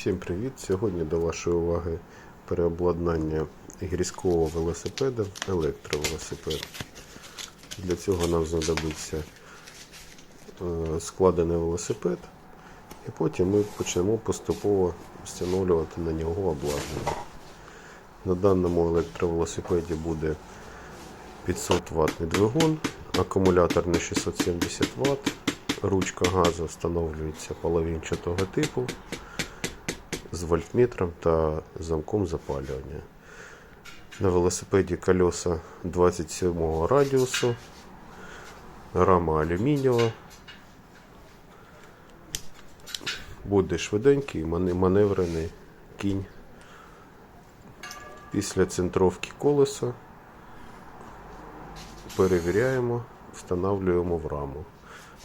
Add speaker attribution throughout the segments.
Speaker 1: Всім привіт! Сьогодні до вашої уваги переобладнання гірського велосипеда в електровелосипед. Для цього нам знадобиться е, складений велосипед, і потім ми почнемо поступово встановлювати на нього обладнання. На даному електровелосипеді буде 500 ваттний двигун, акумулятор на 670 Вт, ручка газу встановлюється половинчатого типу з вольтметром та замком запалювання. На велосипеді колеса 27 радіусу, рама алюмінієва. Буде швиденький маневрений кінь. Після центровки колеса перевіряємо, встановлюємо в раму.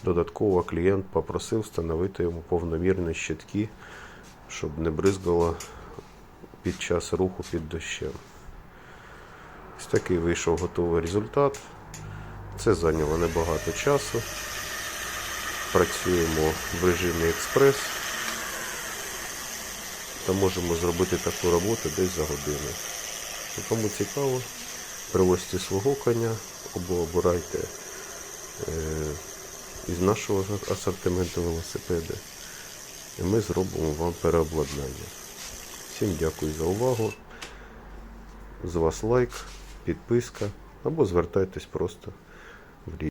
Speaker 1: Додатково клієнт попросив встановити йому повномірні щитки, щоб не бризгало під час руху під дощем. Ось такий вийшов готовий результат. Це зайняло небагато часу. Працюємо в режимі експрес та можемо зробити таку роботу десь за годину. Кому цікаво, привозьте свого коня або обирайте е, із нашого асортименту велосипеди. І ми зробимо вам переобладнання. Всім дякую за увагу. З вас лайк, підписка або звертайтесь просто